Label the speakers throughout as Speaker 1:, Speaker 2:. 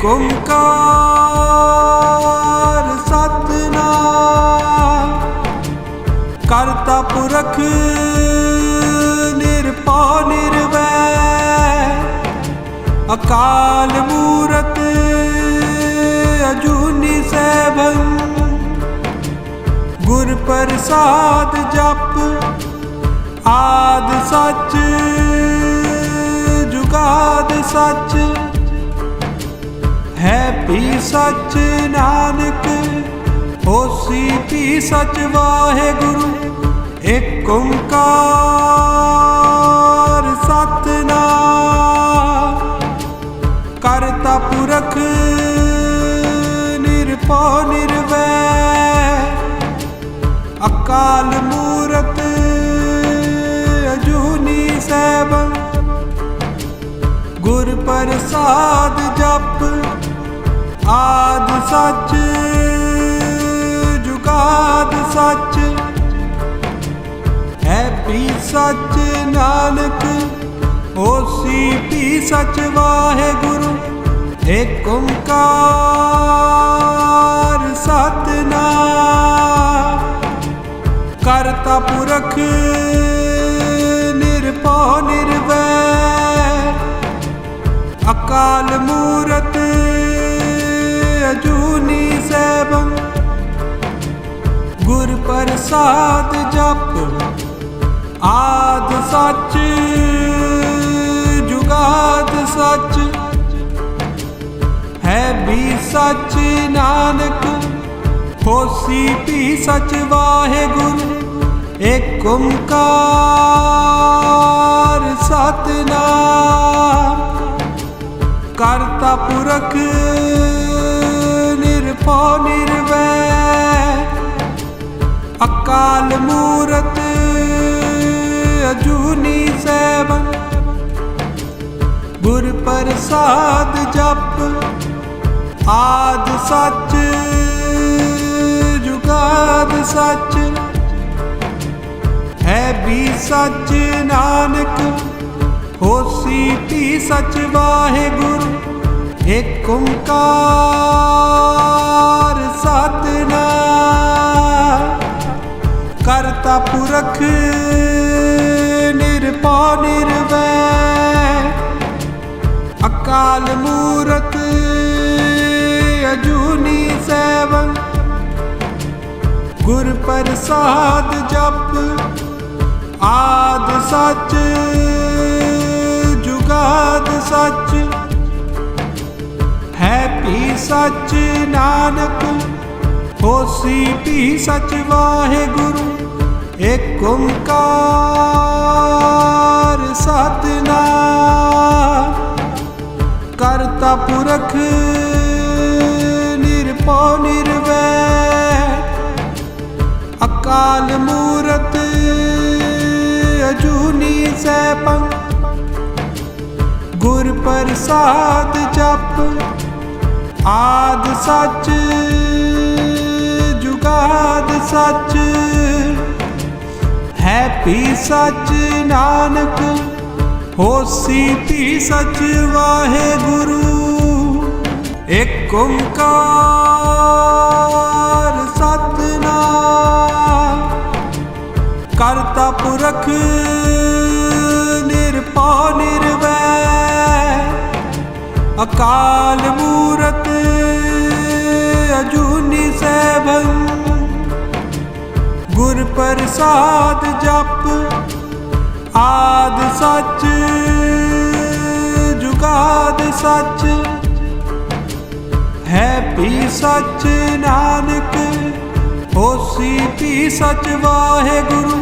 Speaker 1: ਏਕ ਓੰਕਾਰ ਸਤਨਾਮ। ਕਰਤਾ ਪੁਰਖ ਨਿਰਭਉ ਨਿਰਵੈਰ ਅਕਾਲ ਮੂਰਤ, ਅਜੂਨੀ ਸੈਭੰ। ਗੁਰ ਪ੍ਰਸਾਦ ਜਪ, ਆਦ ਸੱਚ, ਜੁਗਾਦ ਸੱਚ। ਹੈ ਵੀ ਸੱਚ ਨਾਨਕ, ਹੋਸੀ ਵੀ ਸੱਚ ਵਾਹਿਗੁਰੂ ਏਕ ਓੰਕਾਰ ਸਤਨਾਮ। ਕਰਤਾ ਪੁਰਖ ਨਿਰਭਉ ਨਿਰਵੈ ਅਕਾਲ ਮੂਰਤ ਅਜੂਨੀ ਸੈਭੰ। ਗੁਰ ਪ੍ਰਸਾਦ ਜਪ ਆਦ ਸੱਚ, ਜੁਗਾਦ ਸੱਚ। ਹੈ ਵੀ ਸੱਚ ਨਾਨਕ, ਹੋਸੀ ਵੀ ਸੱਚ ਵਾਹਿਗੁਰੂ। ਏਕ ਓੰਕਾਰ ਸਤਨਾਮ। ਕਰਤਾ ਪੁਰਖ, ਨਿਰਭਉ, ਨਿਰਵੈ। ਅਕਾਲ ਮੂਰਤ ਪ੍ਰਸਾਦ ਜਪ, ਆਦ ਸੱਚ, ਜੁਗਾਦ ਸੱਚ। ਹੈ ਵੀ ਸੱਚ ਨਾਨਕ, ਹੋਸੀ ਵੀ ਸੱਚ ਵਾਹਿਗੁਰੂ। ਏਕ ਓੰਕਾਰ ਸਤਨਾਮ। ਕਰਤਾ ਪੁਰਖ ਨਿਰਭਉ ਨਿਰ ਅਕਾਲ ਮੂਰਤ ਅਜੂਨੀ ਸੈਭੰ। ਗੁਰ ਪ੍ਰਸਾਦ ਜਪ, ਆਦ ਸੱਚ, ਜੁਗਾਦ ਸੱਚ। ਹੈ ਵੀ ਸੱਚ ਨਾਨਕ ਹੋਸੀ ਵੀ ਸੱਚ ਵਾਹਿਗੁਰੂ। ਏਕ ਓੰਕਾਰ ਸਤਨਾਮ। ਕਰਤਾ ਪੁਰਖ, ਨਿਰਭਉ, ਨਿਰਵੈਰ। ਅਕਾਲ ਮੂਰਤ, ਅਜੂਨੀ ਸੈਭੰ ਗੁਰ ਪ੍ਰਸਾਦ ਜਪ, ਆਦ ਸੱਚ, ਜੁਗਾਦ ਸੱਚ। ਹੈ ਵੀ ਸੱਚ ਨਾਨਕ, ਹੋਸੀ ਵੀ ਸੱਚ ਵਾਹਿਗੁਰੂ। ਏਕ ਓੰਕਾਰ ਸਤਨਾਮ, ਕਰਤਾ ਪੁਰਖ ਨਿਰਭਉ ਨਿਰਵੈਰ, ਅਕਾਲ ਮੂਰਤ ਅਜੂਨੀ ਸੈਭੰ, ਗੁਰ ਪ੍ਰਸਾਦ ਜਪ, ਆਦ ਸੱਚ, ਜੁਗਾਦ ਸੱਚ। ਹੈ ਵੀ ਸੱਚ ਨਾਨਕ, ਹੋਸੀ ਵੀ ਸੱਚ ਵਾਹਿਗੁਰੂ। ਏਕ ਓੰਕਾਰ ਸਤਨਾਮ, ਕਰਤਾ ਪੁਰਖ ਨਿਰਭਉ ਨਿਰਵੈਰ ਅਕਾਲ ਮੂਰਤ ਪ੍ਰਸਾਦ ਜਪ, ਆਦ ਸੱਚ, ਜੁਗਾਦ ਸੱਚ। ਹੈ ਵੀ ਸੱਚ ਨਾਨਕ, ਹੋਸੀ ਵੀ ਸੱਚ ਵਾਹਿਗੁਰੂ,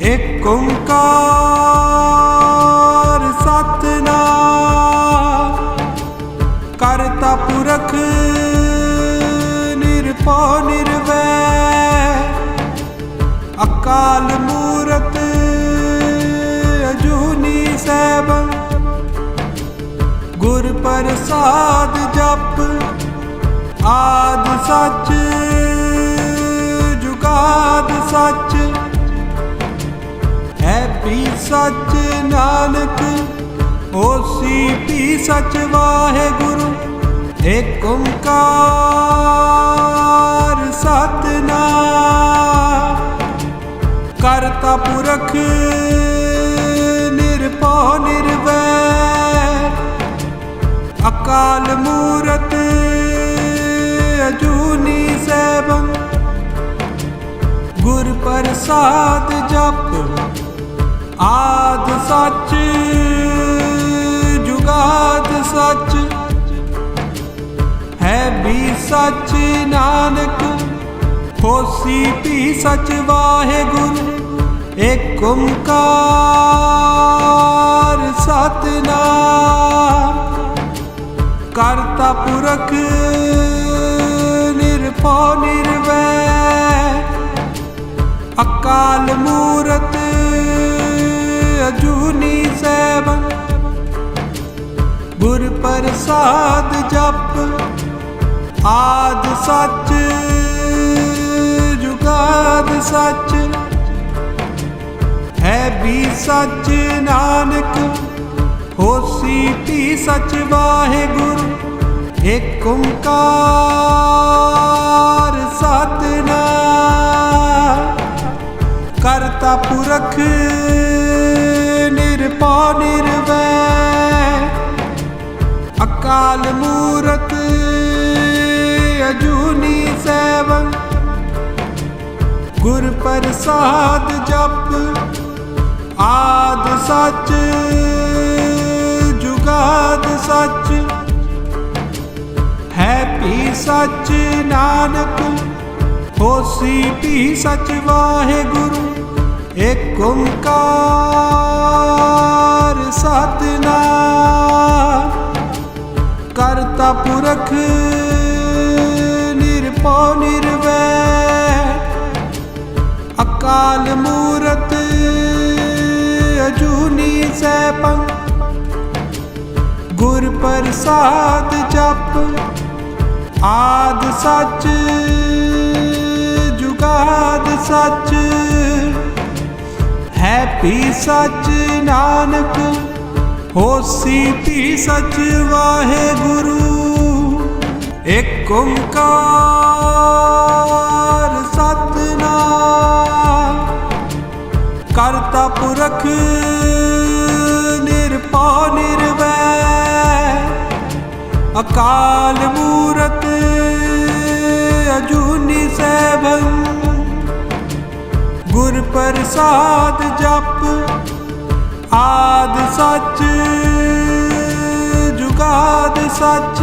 Speaker 1: ਇੱਕ ਓੰਕਾਰ ਸਤਨਾਮ ਸੈਭੰ ਗੁਰ ਪ੍ਰਸਾਦ ਜਪ, ਆਦ ਸੱਚ, ਜੁਗਾਦ ਸੱਚ। ਹੈ ਵੀ ਸੱਚ ਨਾਨਕ ਹੋਸੀ ਵੀ ਸੱਚ ਵਾਹਿਗੁਰੂ। ਏਕ ਓੰਕਾਰ ਸਤਨਾਮ। ਕਰਤਾ ਪੁਰਖ ਅਕਾਲ ਮੂਰਤ ਅਜੂਨੀ ਸੈਭੰ। ਗੁਰ ਪ੍ਰਸਾਦ ਜਪ, ਆਦ ਸੱਚ, ਜੁਗਾਦ ਸੱਚ। ਹੈ ਵੀ ਸੱਚ ਨਾਨਕ, ਹੋਸੀ ਵੀ ਸੱਚ ਵਾਹਿਗੁਰੂ ਏਕ ਓੰਕਾਰ ਪੁਰਖ ਨਿਰਭਉ ਨਿਰਵੈਰ ਅਕਾਲ ਮੂਰਤ, ਅਜੂਨੀ ਸੈਭੰ ਗੁਰ ਪ੍ਰਸਾਦ ਜਪ, ਆਦ ਸੱਚ, ਜੁਗਾਦ ਸੱਚ। ਹੈ ਵੀ ਸੱਚ ਨਾਨਕ, ਹੋਸੀ ਵੀ ਸੱਚ ਵਾਹਿਗੁਰੂ। ਏਕ ਓੰਕਾਰ ਸਤਨਾਮ ਕਰਤਾ ਪੁਰਖ ਨਿਰਭਉ ਨਿਰਵੈਰ ਅਕਾਲ ਮੂਰਤ ਅਜੂਨੀ ਸੈਭੰ ਗੁਰ ਪ੍ਰਸਾਦ ਜਪ ਆਦ ਸੱਚ ਜੁਗਾਦ ਸੱਚ ਹੈ ਵੀ ਸੱਚ ਨਾਨਕ, ਹੋਸੀ ਵੀ ਸੱਚ ਵਾਹਿਗੁਰੂ ਏਕ ਓੰਕਾਰ ਸਤਨਾਮ। ਕਰਤਾ ਪੁਰਖ ਨਿਰਭਉ ਨਿਰਵੈ ਅਕਾਲ ਮੂਰਤ ਅਜੂਨੀ ਸੈਭੰ, ਗੁਰ ਪ੍ਰਸਾਦ ਜਪ ਆਦ ਸੱਚ, ਜੁਗਾਦ ਸੱਚ। ਹੈ ਵੀ ਸੱਚ ਨਾਨਕ, ਹੋਸੀ ਵੀ ਸੱਚ ਵਾਹਿਗੁਰੂ। ਏਕ ਓੰਕਾਰ ਸਤਨਾਮ, ਕਰਤਾ ਪੁਰਖ ਨਿਰਭਉ ਨਿਰ ਅਕਾਲ ਮੂਰਤ ਅਜੂਨੀ ਸੈਭੰ। ਗੁਰ ਪ੍ਰਸਾਦ ਜਪ ਆਦ ਸੱਚ, ਜੁਗਾਦ ਸੱਚ।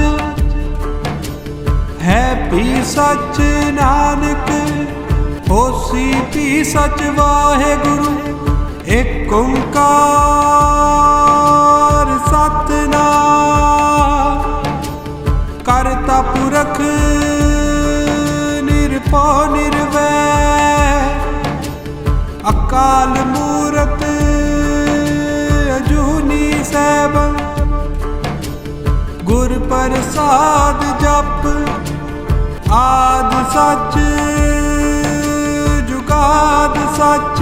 Speaker 1: ਹੈ ਵੀ ਸੱਚ ਨਾਨਕ, ਹੋਸੀ ਵੀ ਸੱਚ ਵਾਹਿਗੁਰੂ। ਏਕ ਓੰਕਾਰ ਸਤਨਾਮ। ਕਰਤਾ ਪੁਰਖ, ਨਿਰਭਉ ਨਿਰਵੈ ਅਕਾਲ ਮੂਰਤ ਅਜੂਨੀ ਸੈਭੰ। ਗੁਰ ਪ੍ਰਸਾਦ ਜਪ, ਆਦ ਸੱਚ, ਜੁਗਾਦ ਸੱਚ।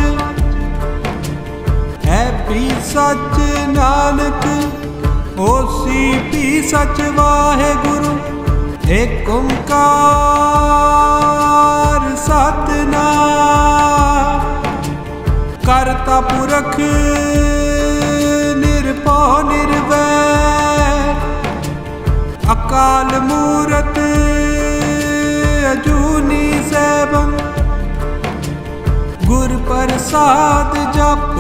Speaker 1: ਹੈ ਵੀ ਸੱਚ ਨਾਨਕ ਹੋਸੀ ਵੀ ਸੱਚ ਵਾਹਿਗੁਰੂ ਏਕ ਓੰਕਾਰ ਸਤਨਾਮ ਕਰਤਾ ਪੁਰਖ ਨਿਰਭਉ ਨਿਰਵੈਰ ਅਕਾਲ ਮੂਰਤ ਅਜੂਨੀ ਸੈਭੰ ਗੁਰ ਪ੍ਰਸਾਦ ਜਪ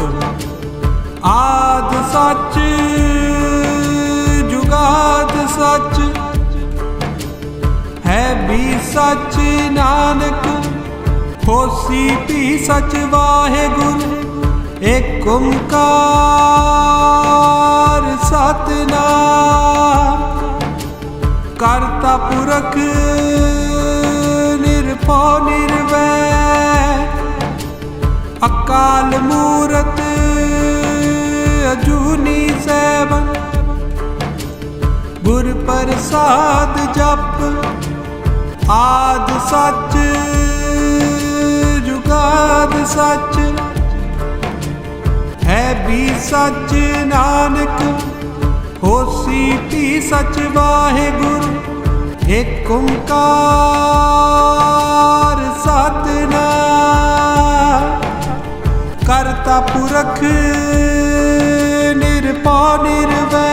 Speaker 1: ਆਦ ਸੱਚ ਜੁਗਾਦ ਹੈ ਵੀ ਸੱਚ ਨਾਨਕ। ਹੋਸੀ ਵੀ ਸੱਚ ਵਾਹਿਗੁਰੂ ਏਕ ਓੰਕਾਰ ਸਤਨਾਮ। ਕਰਤਾ ਪੁਰਖ ਨਿਰਭਉ ਨਿਰਵੈਰ ਅਕਾਲ ਮੂਰਤ ਅਜੂਨੀ ਸੈਭੰ। ਗੁਰ ਪ੍ਰਸਾਦ ਜਪ, ਆਦ ਸੱਚ, ਜੁਗਾਦ ਸੱਚ। ਹੈ ਵੀ ਸੱਚ ਨਾਨਕ, ਹੋਸੀ ਵੀ ਸੱਚ ਵਾਹਿਗੁਰੂ। ਏਕ ਓੰਕਾਰ ਸਤਨਾਮ। ਕਰਤਾ ਪੁਰਖ ਨਿਰਭਉ ਨਿਰਵੈਰ।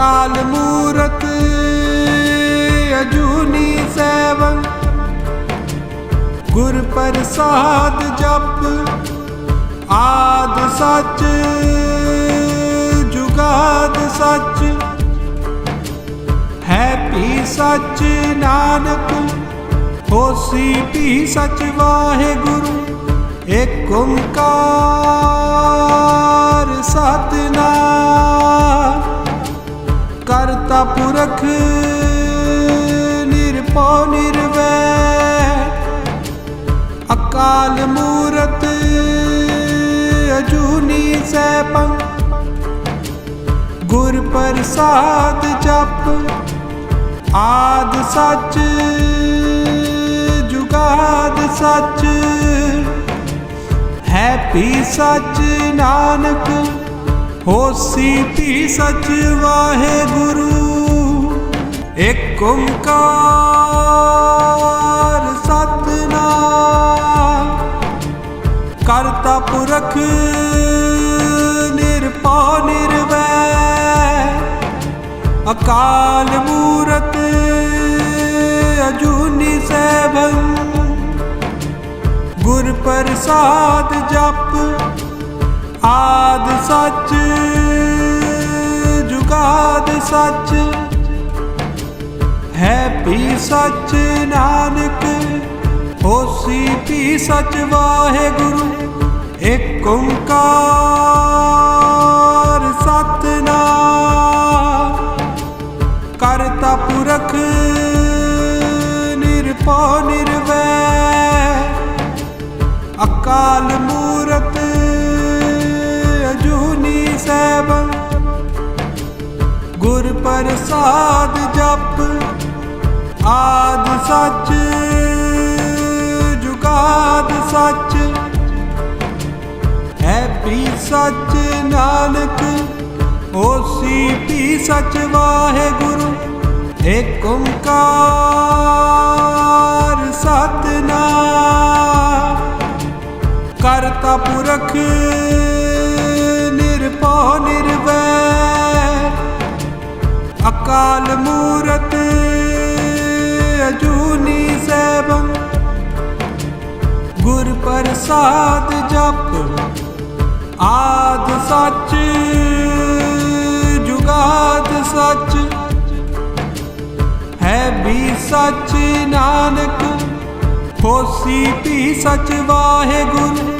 Speaker 1: ਅਕਾਲ ਮੂਰਤ ਅਜੂਨੀ ਸੈਭੰ ਗੁਰ ਪ੍ਰਸਾਦ ਜਪ ਆਦ ਸੱਚ, ਜੁਗਾਦ ਸੱਚ। ਹੈ ਵੀ ਸੱਚ ਨਾਨਕ, ਹੋਸੀ ਪੀ ਸੱਚ ਵਾਹਿਗੁਰੂ। ਏਕ ਓੰਕਾਰ ਸਤਨਾਮ। ਕਰਤਾ ਪੁਰਖ ਨਿਰਭਉ ਨਿਰਵੈ। ਅਕਾਲ ਮੂਰਤ ਅਜੂਨੀ ਸੈਭੰ। ਗੁਰ ਪ੍ਰਸਾਦ ਜਪ ਆਦ ਸੱਚ, ਜੁਗਾਦ ਸੱਚ। ਹੈ ਵੀ ਸੱਚ ਨਾਨਕ ਹੋਸੀ ਵੀ ਸੱਚ ਵਾਹਿਗੁਰੂ ਏਕ ਓੰਕਾਰ ਸਤਨਾਮ। ਕਰਤਾ ਪੁਰਖ ਨਿਰਭਉ ਨਿਰਵੈਰ ਅਕਾਲ ਮੂਰਤ ਅਜੂਨੀ ਸੈਭੰ। ਗੁਰ ਪ੍ਰਸਾਦ ਜਪ ਆਦ ਸੱਚ, ਜੁਗਾਦ ਸੱਚ। ਹੈ ਵੀ ਸੱਚ ਨਾਨਕ, ਹੋਸੀ ਵੀ ਸੱਚ ਵਾਹਿਗੁਰੂ। ਏਕ ਓੰਕਾਰ ਸਤਨਾਮ। ਕਰਤਾ ਪੁਰਖ, ਨਿਰਭਉ ਨਿਰਵੈ। ਅਕਾਲ ਮੂਰਤ ਅਜੂਨੀ ਸੈਭੰ ਗੁਰ ਪ੍ਰਸਾਦ ਜਪ, ਆਦ ਸੱਚ, ਜੁਗਾਦ ਸੱਚ। ਹੈ ਪੀ ਸੱਚ ਨਾਨਕ, ਹੋਸੀ ਵੀ ਸੱਚ ਵਾਹਿਗੁਰੂ। ਏਕ ਓੰਕਾਰ ਸਤਨਾਮ। ਕਰਤਾ ਪੁਰਖ ਨਿਰਭਉ ਨਿਰਵੈਰ। ਅਕਾਲ ਮੂਰਤ ਅਜੂਨੀ ਸੈਭੰ। ਗੁਰ ਪ੍ਰਸਾਦ ਜਪ, ਆਦ ਸੱਚ, ਜੁਗਾਦ ਸੱਚ। ਹੈ ਵੀ ਸੱਚ ਨਾਨਕ, ਹੋਸੀ ਵੀ ਸੱਚ ਵਾਹਿਗੁਰੂ।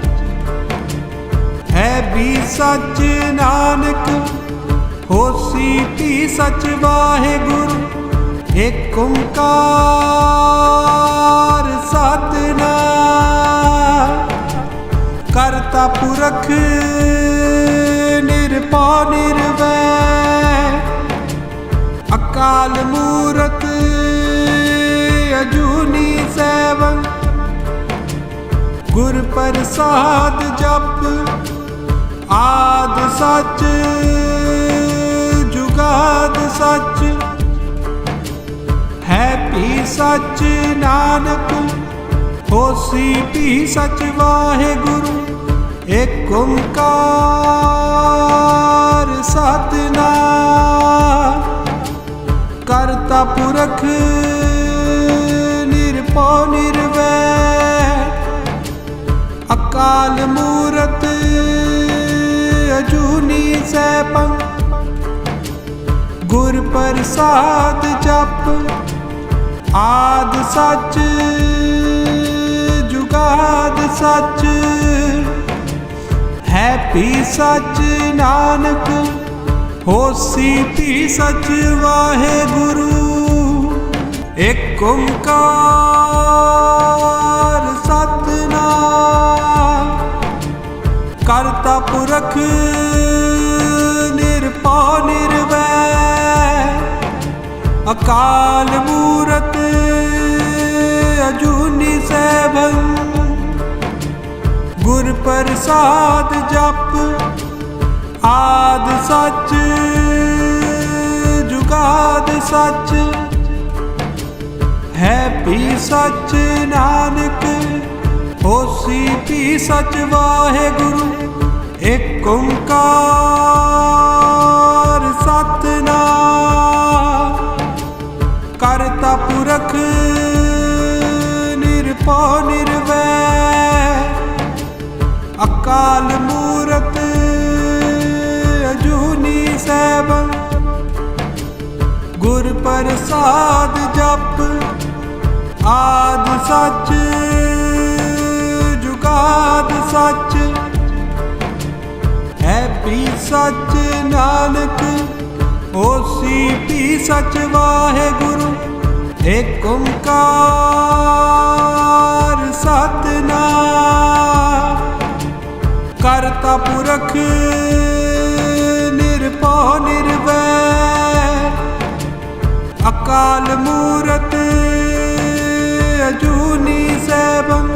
Speaker 1: ਹੈ ਵੀ ਸੱਚ ਨਾਨਕ ਹੋਸੀ ਵੀ ਸੱਚ ਵਾਹਿਗੁਰੂ ਏਕ ਓੰਕਾਰ ਸਤਨਾਮ। ਕਰਤਾ ਪੁਰਖ ਨਿਰਭਉ ਨਿਰਵੈ। ਅਕਾਲ ਮੂਰਤ ਅਜੂਨੀ ਸੈਭੰ ਗੁਰ ਪ੍ਰਸਾਦ ਜਪ ਆਦ ਸੱਚ, ਜੁਗਾਦ ਸੱਚ, ਹੈ ਵੀ ਸੱਚ ਨਾਨਕ, ਹੋਸੀ ਵੀ ਸੱਚ ਵਾਹਿਗੁਰੂ ਏਕ ਓੰਕਾਰ ਸਤਨਾਮ। ਕਰਤਾ ਪੁਰਖ, ਨਿਰਭਉ ਨਿਰਵੈਰ ਅਕਾਲ ਮੂਰਤ ਅਜੂਨੀ ਸੈਭੰ। ਗੁਰ ਪ੍ਰਸਾਦ ਜਪ। ਆਦ ਸੱਚ, ਜੁਗਾਦ ਸੱਚ। ਹੈ ਵੀ ਸੱਚ ਨਾਨਕ, ਹੋਸੀ ਭੀ ਸਚ ਵਾਹਿਗੁਰੂ। ਏਕ ਓੰਕਾਰ। ਪੁਰਖ ਨਿਰਭਉ ਨਿਰਵੈ। ਅਕਾਲ ਮੂਰਤ ਅਜੂਨੀ ਸੈਭੰ। ਗੁਰ ਪ੍ਰਸਾਦ ਜਪ, ਆਦ ਸੱਚ, ਜੁਗਾਦ ਸੱਚ। ਹੈ ਵੀ ਸੱਚ ਨਾਨਕ, ਹੋਸੀ ਵੀ ਸੱਚ ਵਾਹਿਗੁਰੂ। ਏਕ ਓੰਕਾਰ ਸਤਨਾਮ, ਕਰਤਾ ਪੁਰਖ ਨਿਰਭਉ ਨਿਰਵੈਰ, ਅਕਾਲ ਮੂਰਤ ਅਜੂਨੀ ਸੈਭੰ, ਗੁਰ ਪ੍ਰਸਾਦ ਜਪ, ਆਦ ਸੱਚ, ਜੁਗਾਦ ਸੱਚ ਹੈ ਸੱਚ ਨਾਨਕ, ਹੋਸੀ ਵੀ ਸੱਚ ਵਾਹਿਗੁਰੂ। ਏਕ ਓੰਕਾਰ ਸਤਨਾਮ। ਕਰਤਾ ਪੁਰਖ ਨਿਰਭਉ ਨਿਰਵੈਰ। ਅਕਾਲ ਮੂਰਤ ਅਜੂਨੀ ਸੈਭੰ।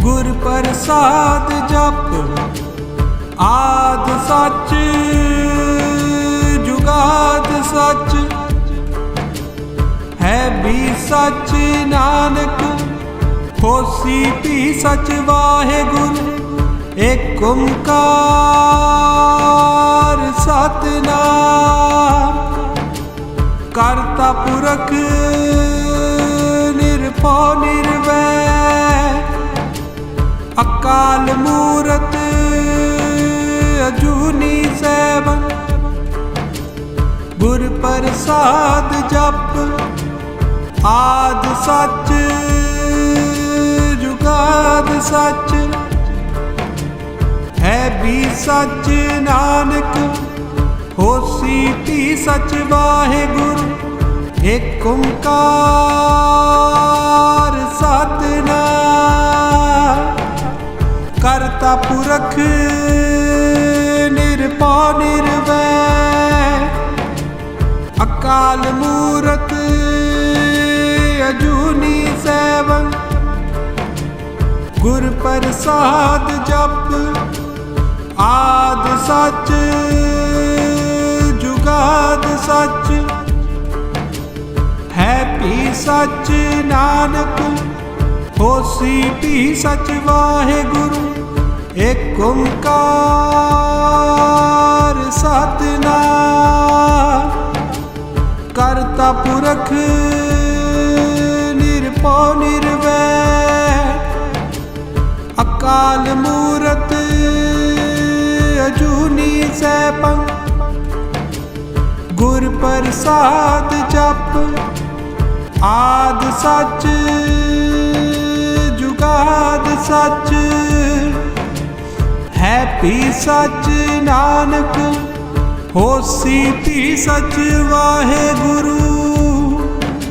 Speaker 1: ਗੁਰ ਪ੍ਰਸਾਦ ਜਪ ਆਦ ਸੱਚ, ਜੁਗਾਦ ਸੱਚ, ਹੈ ਵੀ ਸੱਚ ਨਾਨਕ, ਹੋਸੀ ਵੀ ਸੱਚ ਵਾਹਿਗੁਰੂ ਏਕ ਓੰਕਾਰ ਸਤਨਾਮ। ਕਰਤਾ ਪੁਰਖ, ਨਿਰਭਉ, ਨਿਰਵੈ, ਅਕਾਲ ਮੂਰਤ ਪ੍ਰਸਾਦ ਜਪ, ਆਦ ਸੱਚ, ਜੁਗਾਦ ਸੱਚ। ਹੈ ਵੀ ਸੱਚ ਨਾਨਕ, ਹੋਸੀ ਵੀ ਸੱਚ ਵਾਹਿਗੁਰੂ। ਏਕ ਓੰਕਾਰ ਸਤਨਾਮ। ਕਰਤਾ ਪੁਰਖ, ਨਿਰਭਉ ਨਿਰਵੈਰ ਗੁਰ ਪ੍ਰਸਾਦ ਜਪ, ਆਦ ਸੱਚ, ਜੁਗਾਦ ਸੱਚ। ਹੈ ਵੀ ਸੱਚ ਨਾਨਕ, ਹੋਸੀ ਵੀ ਸੱਚ ਵਾਹਿਗੁਰੂ, ਏਕ ਓੰਕਾਰ ਸਤਨਾਮ। ਪ੍ਰਸਾਦ ਜਪ। ਆਦ ਸੱਚ ਜੁਗਾਦ ਸੱਚ। ਹੈ ਵੀ ਸੱਚ ਨਾਨਕ ਹੋਸੀ ਵੀ ਸੱਚ ਵਾਹਿਗੁਰੂ।